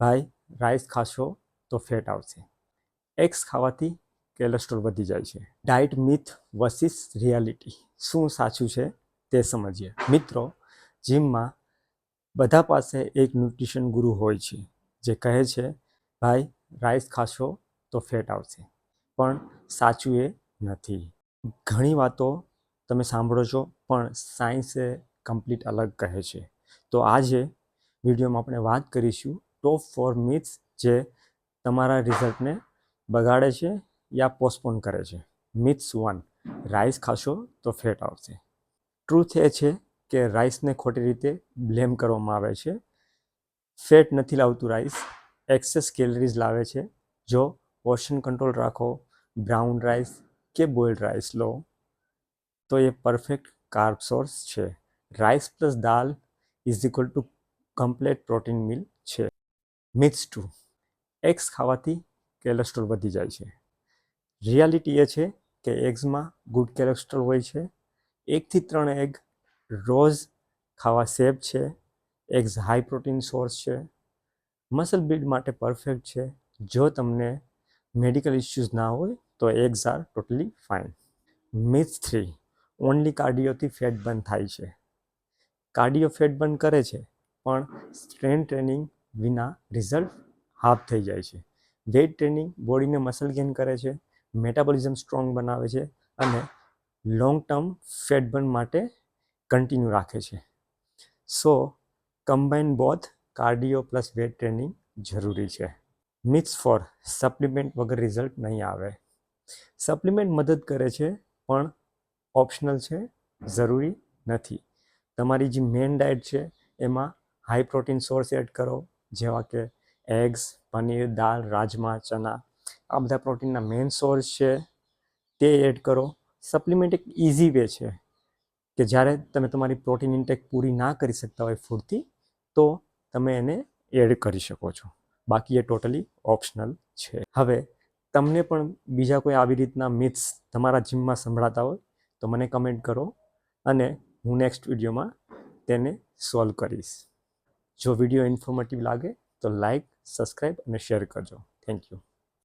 ભાઈ રાઈસ ખાશો તો ફેટ આવશે. એક્સ ખાવાથી કોલેસ્ટ્રોલ વધી જાય છે. ડાયટ મિથ વર્સિસ રિયાલિટી શું સાચું છે તે સમજીએ. મિત્રો, જીમમાં બધા પાસે એક ન્યુટ્રિશન ગુરુ હોય છે, જે કહે છે, ભાઈ રાઈસ ખાશો તો ફેટ આવશે. પણ સાચું એ નથી. ઘણી વાતો તમે સાંભળો છો, પણ સાયન્સે કમ્પ્લીટ અલગ કહે છે. તો આજે વિડીયોમાં આપણે વાત કરીશું ટોપ ફોર મિથ્સ જે તમારા રિઝલ્ટને બગાડે છે યા પોસ્ટપોન કરે છે. મિથ્સ વન રાઈસ ખાશો તો ફેટ આવશે. ટ્રુથ એ છે કે રાઈસને ખોટી રીતે બ્લેમ કરવામાં આવે છે. ફેટ નથી લાવતું રાઈસ એક્સેસ કેલરીઝ લાવે છે. જો પોર્શન કંટ્રોલ રાખો બ્રાઉન રાઈસ કે બોઇલ્ડ રાઈસ લો, તો એ પરફેક્ટ કાર્બ સોર્સ છે. Rice plus dal is equal to complete protein meal છે મિક્સ ટુ એગ્સ ખાવાથી કોલેસ્ટ્રોલ વધી જાય છે. રિયાલિટી એ છે કે એગ્સમાં ગુડ કોલેસ્ટ્રોલ હોય છે. એકથી ત્રણ એગ રોજ ખાવા સેફ છે. એગ્સ હાઈ પ્રોટીન સોર્સ છે. મસલ બિલ્ડ માટે પરફેક્ટ છે. જો તમને મેડિકલ ઇશ્યુઝ ના હોય, તો eggs are totally fine myth three only કાર્ડિયોથી fat burn થાય છે. કાર્ડિયો ફેટ બર્ન કરે છે, પણ સ્ટ્રેન ટ્રેનિંગ વિના રિઝલ્ટ હાફ થઈ જાય છે. વેઇટ ટ્રેનિંગ બોડીને મસલ ગેઇન કરે છે મેટાબોલિઝમ સ્ટ્રોંગ બનાવે છે અને લોંગ ટર્મ ફેટ બર્ન માટે કન્ટિન્યુ રાખે છે. So combine both cardio plus weight training જરૂરી છે. મિક્સ ફોર સપ્લિમેન્ટ વગર રિઝલ્ટ નહીં આવે. સપ્લિમેન્ટ મદદ કરે છે, પણ ઓપ્શનલ છે, જરૂરી નથી. તમારી જે મેઇન ડાયટ છે, એમાં હાઈ પ્રોટીન સોર્સ એડ કરો જેવા કે એગ્સ, પનીર, દાળ, રાજમા, ચના. આ બધા પ્રોટીનના મેઇન સોર્સ છે. તે એડ કરો. સપ્લિમેન્ટ એક ઇઝી વે છે કે જ્યારે તમે તમારી પ્રોટીન ઇન્ટેક પૂરી ના કરી શકતા હોય ફૂડથી, તો તમે એને એડ કરી શકો છો. બાકી એ ટોટલી ઓપ્શનલ છે. હવે, તમને પણ બીજા કોઈ આવી રીતના મિથ્સ તમારા જીમમાં સંભળાતા હોય, તો મને કમેન્ટ કરો અને હું નેક્સ્ટ વિડીયોમાં તેને સોલ્વ કરીશ. જો વીડિયો ઇન્ફોર્મેટિવ લાગે તો લાઈક સબસ્ક્રાઈબ અને શેર કરજો. Thank you